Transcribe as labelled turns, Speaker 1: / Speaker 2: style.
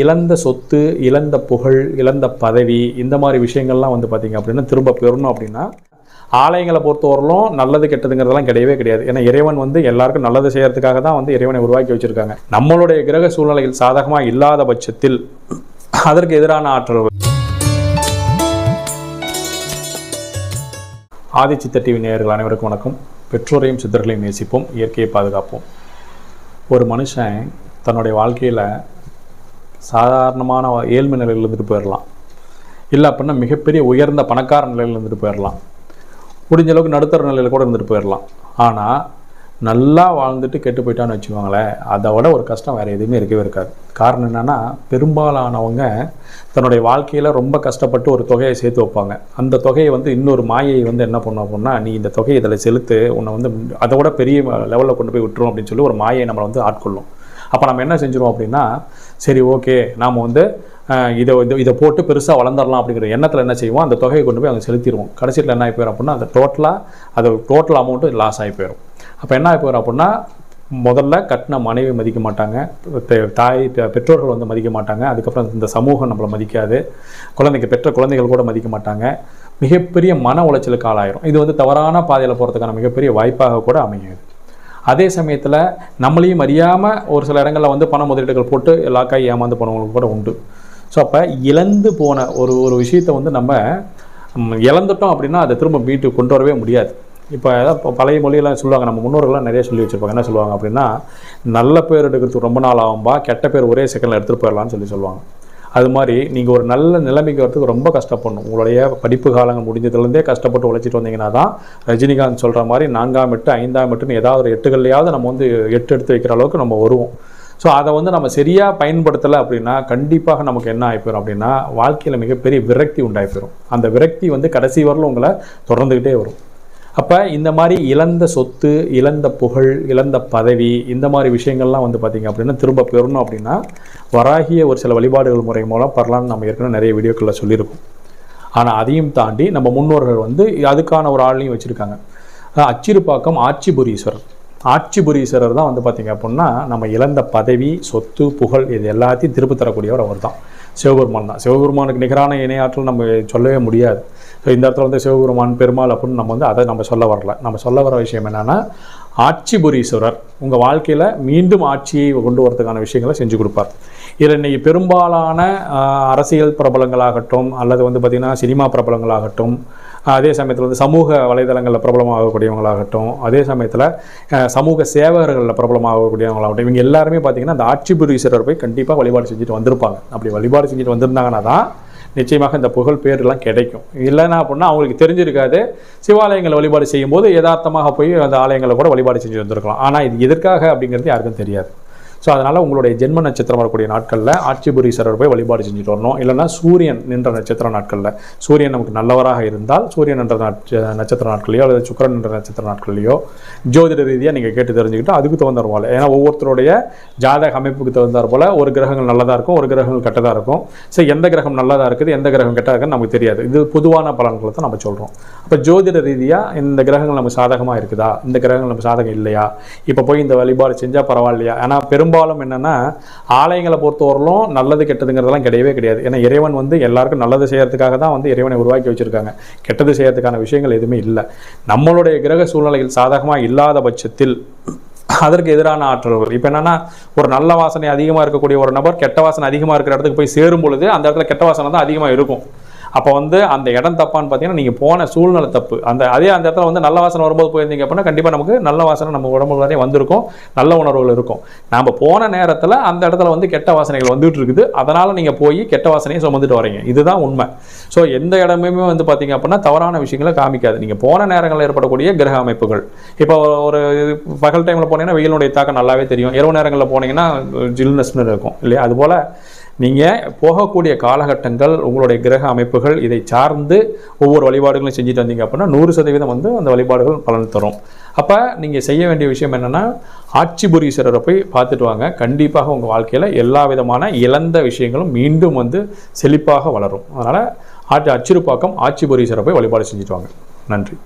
Speaker 1: இழந்த சொத்து இழந்த புகழ் இழந்த பதவி இந்த மாதிரி விஷயங்கள்லாம் வந்து பார்த்தீங்க அப்படின்னா திரும்ப பெறணும் அப்படின்னா ஆலயங்களை பொறுத்தவரையிலும் நல்லது கெட்டதுங்கிறதெல்லாம் கிடையவே கிடையாது. ஏன்னா இறைவன் வந்து எல்லாருக்கும் நல்லது செய்யறதுக்காக தான் வந்து இறைவனை உருவாக்கி வச்சிருக்காங்க. நம்மளுடைய கிரக சூழ்நிலையில் சாதகமாக இல்லாத பட்சத்தில் அதற்கு எதிரான ஆற்றல் ஆதிச்சித்த டிவி நேயர்கள் அனைவருக்கும் வணக்கம். பெற்றோரையும் சித்தர்களையும் நேசிப்போம். இயற்கையை பாதுகாப்போம். ஒரு மனுஷன் தன்னுடைய வாழ்க்கையில் சாதாரணமான ஏழ்மை நிலையில் இருந்துட்டு போயிடலாம். இல்லை அப்படின்னா மிகப்பெரிய உயர்ந்த பணக்கார நிலையில் இருந்துட்டு போயிடலாம். முடிஞ்ச அளவுக்கு நடுத்தர நிலையில் கூட இருந்துட்டு போயிடலாம். ஆனால் நல்லா வாழ்ந்துட்டு கெட்டு போயிட்டான்னு வச்சுக்கோங்களேன் அதை விட ஒரு கஷ்டம் வேறு எதுவுமே இருக்கவே இருக்காது. காரணம் என்னென்னா பெரும்பாலானவங்க தன்னுடைய வாழ்க்கையில் ரொம்ப கஷ்டப்பட்டு ஒரு தொகையை சேர்த்து வைப்பாங்க. அந்த தொகையை வந்து இன்னொரு மாயை வந்து என்ன பண்ணும் அப்படின்னா நீ இந்த தொகையை இதில் செலுத்து உன்னை வந்து அதை விட பெரிய லெவலில் கொண்டு போய் விட்டுரும் அப்படின்னு சொல்லி ஒரு மாயை நம்மளை வந்து ஆட்கொள்ளும். அப்போ நம்ம என்ன செஞ்சிருவோம் அப்படின்னா சரி ஓகே நாம் வந்து இதை இதை- இதை போட்டு பெருசாக வளர்ந்துடலாம் அப்படிங்கிற எண்ணத்தில் என்ன செய்வோம்? அந்த தொகையை கொண்டு போய் அங்கே செலுத்திடுவோம். கடைசியில் என்ன ஆகி போயிடும் அப்படின்னா அந்த டோட்டலாக அது டோட்டல் அமௌண்ட்டு லாஸ் ஆகி போயிடும் அப்போ என்ன ஆகி போயிடும் அப்படின்னா முதல்ல கட்டின மனைவி மதிக்க மாட்டாங்க. தாய் பெற்றோர்கள் வந்து மதிக்க மாட்டாங்க. அதுக்கப்புறம் இந்த சமூகம் நம்மளை மதிக்காது. குழந்தைங்க பெற்ற குழந்தைகள் கூட மதிக்க மாட்டாங்க. மிகப்பெரிய மன உளைச்சலுக்கு ஆளாயிரும். இது வந்து தவறான பாதையில் போகிறதுக்கான மிகப்பெரிய வாய்ப்பாக கூட அமையுது அதே சமயத்தில் நம்மளையும் அறியாமல் ஒரு சில இடங்களில் வந்து பண முதலீடுகள் போட்டு லாக்காகி ஏமாந்து போனவங்களுக்கு கூட உண்டு. ஸோ அப்போ இழந்து போன ஒரு ஒரு விஷயத்தை வந்து நம்ம இழந்துட்டோம் அப்படின்னா அதை திரும்ப மீட்டு கொண்டு வரவே முடியாது. இப்போ அதான் இப்போ பழைய மொழியெல்லாம் சொல்லுவாங்க நம்ம முன்னோர்கள்லாம் நிறைய சொல்லி வச்சுருப்பாங்க. என்ன சொல்லுவாங்க அப்படின்னா நல்ல பேர் எடுக்கிறதுக்கு ரொம்ப நாள் ஆகும்பா கெட்ட பேர் ஒரே செகண்டில் எடுத்துகிட்டு போயிடலாம்னு சொல்லி சொல்லுவாங்க. அது மாதிரி நீங்கள் ஒரு நல்ல நிலைமைக்கு வரதுக்கு ரொம்ப கஷ்டப்படணும். உங்களுடைய படிப்பு காலங்கள் முடிஞ்சதுலேருந்தே கஷ்டப்பட்டு உழைச்சிட்டு வந்தீங்கன்னா தான் ரஜினிகாந்த் சொல்கிற மாதிரி நான்காம் எட்டு ஐந்தாம் எட்டுன்னு ஏதாவது ஒரு எட்டுகள்லையாவது நம்ம வந்து எட்டு எடுத்து வைக்கிற அளவுக்கு நம்ம வருவோம். ஸோ அதை வந்து நம்ம சரியாக பயன்படுத்தலை அப்படின்னா கண்டிப்பாக நமக்கு என்ன ஆகிப்போயிடும் அப்படின்னா வாழ்க்கையில் மிகப்பெரிய விரக்தி உண்டாகி போயிடும் அந்த விரக்தி வந்து கடைசி வரலும் உங்களை தொடர்ந்துக்கிட்டே வரும். அப்போ இந்த மாதிரி இழந்த சொத்து இழந்த புகழ் இழந்த பதவி இந்த மாதிரி விஷயங்கள்லாம் வந்து பார்த்திங்க அப்படின்னா திரும்ப பெறணும் அப்படின்னா வராகிய ஒரு சில வழிபாடுகள் முறை மூலம் பெறலாம்னு நம்ம ஏற்கனவே நிறைய வீடியோக்களில் சொல்லியிருக்கோம். ஆனால் அதையும் தாண்டி நம்ம முன்னோர்கள் வந்து அதுக்கான ஒரு ஆள்லையும் வச்சுருக்காங்க. அச்சிறுபாக்கம் ஆட்சிபுரீஸ்வரர். ஆட்சிபுரீஸ்வரர் தான் வந்து பார்த்திங்க அப்படின்னா நம்ம இழந்த பதவி சொத்து புகழ் இது எல்லாத்தையும் திருப்பி தரக்கூடியவர் அவர் தான் சிவபெருமான் தான். சிவபெருமானுக்கு நிகரான இணையாற்றல் நம்ம சொல்லவே முடியாது. ஸோ இந்த இடத்துல வந்து சிவபெருமான் பெருமாள் அப்படின்னு நம்ம வந்து அதை நம்ம சொல்ல வரல. நம்ம சொல்ல வர விஷயம் என்னென்னா ஆட்சிபுரீஸ்வரர் உங்கள் வாழ்க்கையில் மீண்டும் ஆட்சியை கொண்டு வரதுக்கான விஷயங்களை செஞ்சு கொடுப்பார். இதில் இன்றைக்கி பெரும்பாலான அரசியல் பிரபலங்களாகட்டும் அல்லது வந்து பார்த்திங்கன்னா சினிமா பிரபலங்களாகட்டும் அதே சமயத்தில் வந்து சமூக வலைதளங்களில் பிரபலமாகக்கூடியவங்களாகட்டும் அதே சமயத்தில் சமூக சேவகர்களில் பிரபலமாகக்கூடியவங்களாகட்டும் இவங்க எல்லாருமே பார்த்திங்கன்னா அந்த ஆட்சிபுரீஸ்வரர் போய் கண்டிப்பாக வழிபாடு செஞ்சுட்டு வந்திருப்பாங்க. அப்படி வழிபாடு செஞ்சுட்டு வந்திருந்தாங்கன்னா தான் நிச்சயமாக இந்த புகழ் பேரெல்லாம் கிடைக்கும். இல்லைன்னா அப்படின்னா அவங்களுக்கு தெரிஞ்சிருக்காது. சிவாலயங்களை வழிபாடு செய்யும்போது யதார்த்தமாக போய் அந்த ஆலயங்களை கூட வழிபாடு செஞ்சு வந்திருக்கலாம். ஆனால் இது எதற்காக அப்படிங்கிறது யாருக்கும் தெரியாது. ஸோ அதனால் உங்களுடைய ஜென்ம நட்சத்திரம் வரக்கூடிய நாட்களில் ஆட்சிபுரீஸ்வரர் போய் வழிபாடு செஞ்சுட்டு வரணும். இல்லைன்னா சூரியன் நின்ற நட்சத்திர நாட்களில். சூரியன் நமக்கு நல்லவராக இருந்தால் சூரியன் என்ற நட்ச- நட்சத்திர நாட்களையோ அல்லது சுக்கிரன் என்ற நட்சத்திர நாட்களையோ ஜோதிட ரீதியாக நீங்கள் கேட்டு தெரிஞ்சுக்கிட்டு அதுக்கு தகுந்தார் போல. ஏன்னா ஒவ்வொருத்தருடைய ஜாதக அமைப்புக்கு தகுந்தார் போல ஒரு கிரகங்கள் நல்லதாக இருக்கும் ஒரு கிரகங்கள் கெட்டதாக இருக்கும். ஸோ எந்த கிரகம் நல்லதாக இருக்குது எந்த கிரகம் கெட்டதாக இருக்குன்னு நமக்கு தெரியாது. இது பொதுவான பலன்களை தான் நம்ம சொல்கிறோம் அப்போ ஜோதிட ரீதியாக இந்த கிரகங்கள் நமக்கு சாதகமாக இருக்குதா? இந்த கிரகங்கள் நமக்கு சாதகம் இல்லையா? இப்போ போய் இந்த வழிபாடு செஞ்சால் பரவாயில்லையா? ஏன்னா பெரும்பாலும் என்னென்னா ஆலயங்களை பொறுத்தவரையிலும் நல்லது கெட்டதுங்கிறதெல்லாம் கிடையவே கிடையாது. ஏன்னா இறைவன் வந்து எல்லாருக்கும் நல்லது செய்கிறதுக்காக தான் வந்து இறைவனை உருவாக்கி வச்சுருக்காங்க. கெட்டது செய்கிறதுக்கான விஷயங்கள் எதுவுமே இல்லை. நம்மளுடைய கிரக சூழ்நிலையில் சாதகமாக இல்லாத பட்சத்தில் அதற்கு எதிரான ஆற்றல்கள். இப்போ என்னன்னா ஒரு நல்ல வாசனை அதிகமாக இருக்கக்கூடிய ஒரு நபர் கெட்ட வாசனை அதிகமாக இருக்கிற இடத்துக்கு போய் சேரும் பொழுது அந்த இடத்துல கெட்ட வாசனை தான் அதிகமாக இருக்கும். அப்போ வந்து அந்த இடம் தப்பான்னு பார்த்தீங்கன்னா நீங்கள் போன சூழ்நிலை தப்பு. அந்த அதே அந்த இடத்துல வந்து நல்ல வாசனை வரும்போது போயிருந்தீங்க அப்படின்னா கண்டிப்பாக நமக்கு நல்ல வாசனை நம்ம உடம்பு வரையும் வந்திருக்கும். நல்ல உணர்வுகள் இருக்கும். நாம் போன நேரத்தில் அந்த இடத்துல வந்து கெட்ட வாசனைகள் வந்துட்டு இருக்குது. அதனால் நீங்கள் போய் கெட்ட வாசனையை சுமந்துட்டு வரீங்க. இதுதான் உண்மை. ஸோ எந்த இடமுமே வந்து பார்த்தீங்க அப்படின்னா தவறான விஷயங்களை காமிக்காது. நீங்கள் போன நேரங்களில் ஏற்படக்கூடிய கிரக அமைப்புகள். இப்போ ஒரு பகல் டைமில் போனீங்கன்னா வெயிலுடைய தாக்கம் நல்லாவே தெரியும். இரவு நேரங்களில் போனீங்கன்னா ஜில்னஸ்னு இருக்கும். இல்லையா? அதுபோல் நீங்கள் போகக்கூடிய காலகட்டங்கள் உங்களுடைய கிரக அமைப்புகள் இதை சார்ந்து ஒவ்வொரு வழிபாடுகளும் செஞ்சுட்டு வந்தீங்க அப்படின்னா நூறு சதவீதம் வந்து அந்த வழிபாடுகள் பலன் தரும். அப்போ நீங்கள் செய்ய வேண்டிய விஷயம் என்னென்னா ஆட்சிபுரீஸ்வரரை போய் பார்த்துட்டு வாங்க. கண்டிப்பாக உங்கள் வாழ்க்கையில் எல்லா விதமான இழந்த விஷயங்களும் மீண்டும் வந்து செழிப்பாக வளரும். அதனால் ஆட்சி அச்சிறுப்பாக்கம் ஆட்சிபுரீஸ்வரரை போய் வழிபாடு செஞ்சுட்டு வாங்க. நன்றி.